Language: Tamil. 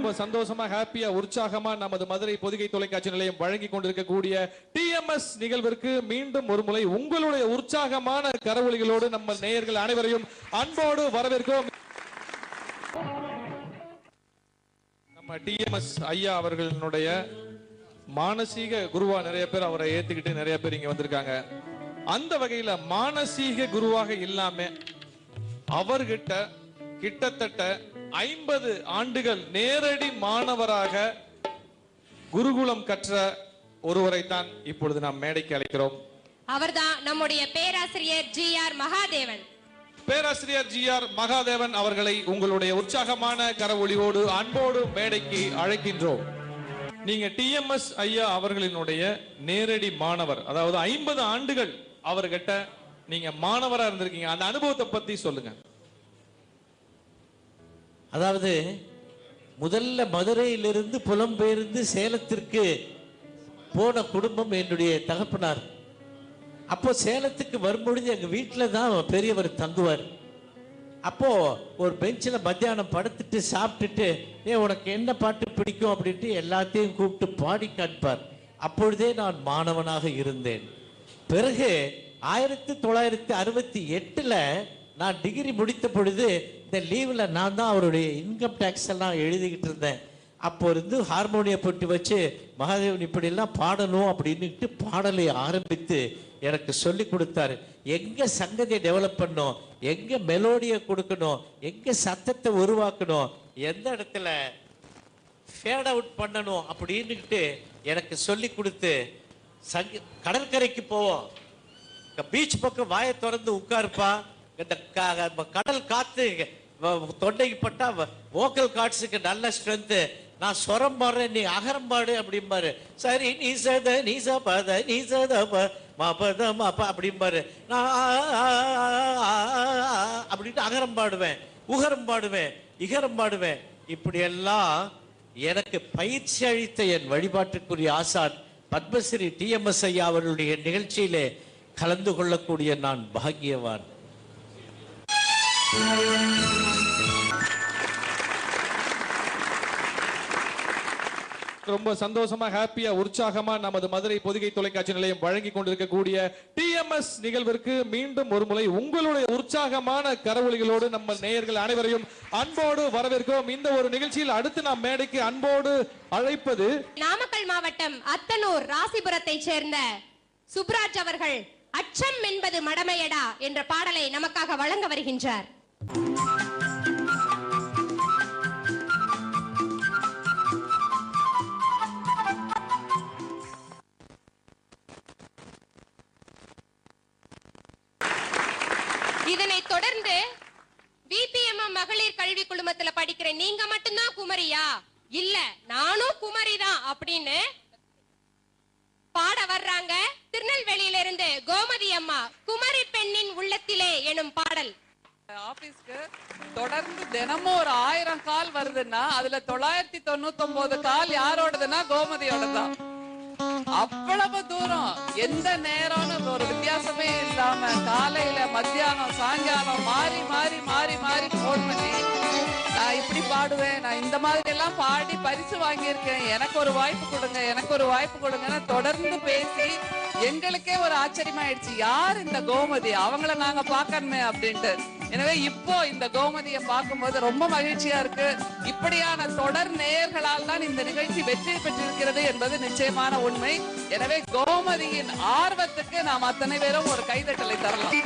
ரொம்ப சந்தோஷமா ஹாப்பியா உற்சாகமா நமது மதுரை பொதிகை தொலைக்காட்சி நிலையம் வழங்கி கொண்டிருக்கக்கூடிய டிஎம்எஸ் நிகழ்விற்கு மீண்டும் ஒரு முறை உங்களுடைய உற்சாகமான கரவொலிகளோடு நம்ம நேயர்கள் அனைவரையும் அன்போடு வரவேற்கிறோம். நம்ம டிஎம்எஸ் ஐயா அவர்களுடைய மானசீக குருவா நிறைய பேர் அவரை ஏத்துக்கிட்டு நிறைய பேர் இங்க வந்திருக்காங்க. அந்த வகையில மானசீக குருவாக இல்லாம அவர்கிட்ட கிட்டத்தட்ட ஐம்பது ஆண்டுகள் நேரடி மாணவராக குருகுலம் கற்ற ஒருவரை தான் இப்பொழுது நாம் மேடைக்கு அழைக்கிறோம். அவர்தான் நம்முடைய பேராசிரியர் ஜி ஆர் மகாதேவன். பேராசிரியர் ஜி ஆர் மகாதேவன் அவர்களை உங்களுடைய உற்சாகமான கரவொலியோடு அன்போடு மேடைக்கு அழைக்கின்றோம். நீங்க டிஎம்எஸ் ஐயா அவர்களினுடைய நேரடி மாணவர் அதாவது ஐம்பது ஆண்டுகள் அவர்கிட்ட நீங்க மாணவரா இருந்திருக்கீங்க. அந்த அனுபவத்தை பத்தி சொல்லுங்க. அதாவது முதல்ல மதுரையிலிருந்து புலம்பெயர்ந்து சேலத்திற்கு போன குடும்பம் என்னுடைய தகப்பனார். அப்போ சேலத்துக்கு வரும்பொழுது எங்கள் வீட்டில் தான் பெரியவர் தங்குவார். அப்போ ஒரு பெஞ்சில் மத்தியானம் படுத்துட்டு சாப்பிட்டுட்டு ஏ உனக்கு என்ன பாட்டு பிடிக்கும்? அப்படின்ட்டு எல்லாத்தையும் கூப்பிட்டு பாடி காண்பார். அப்பொழுதே நான் மாணவனாக இருந்தேன். பிறகு ஆயிரத்தி தொள்ளாயிரத்தி அறுபத்தி எட்டில் நான் டிகிரி முடித்த பொழுது இந்த லீவில் நான் தான் அவருடைய இன்கம் டேக்ஸ் எல்லாம் எழுதிக்கிட்டு இருந்தேன். அப்போ இருந்து ஹார்மோனிய போட்டு வச்சு மகாதேவன் இப்படியெல்லாம் பாடணும் அப்படின்னுட்டு பாடலை ஆரம்பித்து எனக்கு சொல்லி கொடுத்தாரு. எங்கே சங்கதியை டெவலப் பண்ணணும்? எங்கே மெலோடியை கொடுக்கணும்? எங்கே சத்தத்தை உருவாக்கணும்? எந்த இடத்துல ஃபேட் அவுட் பண்ணணும்? அப்படின்னுக்கிட்டு எனக்கு சொல்லி கொடுத்து சங்க கடற்கரைக்கு போவோம். பீச் பக்கம் வாயை திறந்து உட்காருப்பா. இந்த கடல் காத்து தொண்டைக்கு பட்டா வோக்கல் கார்ட்ஸுக்கு நல்ல ஸ்ட்ரென்த்து நான் சொரம் பாடுறேன் நீ அகரம் பாடு அப்படிம்பாரு. சரி நீ சத நீ சத பத நீ சத மபத மப அப்படிம்பாரு. நான் ஆ, ஆ, அப்படின்ட்டு அகரம் பாடுவேன் உகரம் பாடுவேன் இகரம் பாடுவேன். இப்படியெல்லாம் எனக்கு பயிற்சி அளித்த என் வழிபாட்டுக்குரிய ஆசான் பத்மஸ்ரீ டிஎம்எஸ் ஐயா அவர்களுடைய நிகழ்ச்சியிலே கலந்து கொள்ளக்கூடிய நான் பாகியவான் ரொம்ப சந்தோஷமா ஹாப்பியா உற்சாகமா நமது மதுரை பொதிகை தொலைக்காட்சி நிலையம் வழங்கி கொண்டிருக்கக்கூடிய டிஎம்எஸ் நிகழ்விற்கு மீண்டும் ஒரு முறை உங்களுடைய உற்சாகமான கரவொலிகளோடு நம்ம நேயர்கள் அனைவரையும் அன்போடு வரவேற்கிறோம். இந்த ஒரு நிகழ்ச்சியில் அடுத்து நாம் மேடைக்கு அன்போடு அழைப்பது நாமக்கல் மாவட்டம் அத்தனூர் ராசிபுரத்தை சேர்ந்த சுப்ராஜ் அவர்கள் அச்சம் என்பது மடமையடா என்ற பாடலை நமக்காக வழங்க வருகின்றார். இதனை தொடர்ந்து மகளிர் கல்வி குழுமத்துல படிக்கிற நீங்க மட்டும்தான் குமரியா? இல்ல நானும் குமரி தான் அப்படின்னு பாட வர்றாங்க. திருநெல்வேலியில இருந்து கோமதி அம்மா குமரி பெண்ணின் உள்ளத்திலே எனும் பாடல். ஆபீஸ்க்கு தொடர்ந்து தினமும் ஒரு ஆயிரம் கால் வருதுன்னா அதுல தொள்ளாயிரத்தி தொண்ணூத்தி ஒன்பது கால் யாரோடதுன்னா கோமதியோட தான் அவ்வளவு தூரம். எந்த நேரம்னு ஒரு வித்தியாசமே இல்லாம காலையில மத்தியானம் சாயங்காலம் மாறி மாறி மாறி மாறி போன் பண்ணி நான் இப்படி பாடுவேன் நான் இந்த மாதிரி எல்லாம் பாடி பரிசு வாங்கியிருக்கேன். எனக்கு ஒரு வாய்ப்பு கொடுங்க எனக்கு ஒரு வாய்ப்பு கொடுங்கன்னு தொடர்ந்து பேசி எங்களுக்கே ஒரு ஆச்சரியமாயிடுச்சு. யார் இந்த கோமதி? அவங்கள நாங்க பாக்கணுமே அப்படின்ட்டு. எனவே இப்போ இந்த கோமதியை பார்க்கும்போது ரொம்ப மகிழ்ச்சியா இருக்கு. இப்படியான தொடர் நேயர்களால் தான் இந்த நிகழ்ச்சி வெற்றி பெற்றிருக்கிறது என்பது நிச்சயமான உண்மை. எனவே கோமதியின் ஆர்வத்துக்கு நாம் அத்தனை பேரும் ஒரு கைதட்டலை தரலாம்.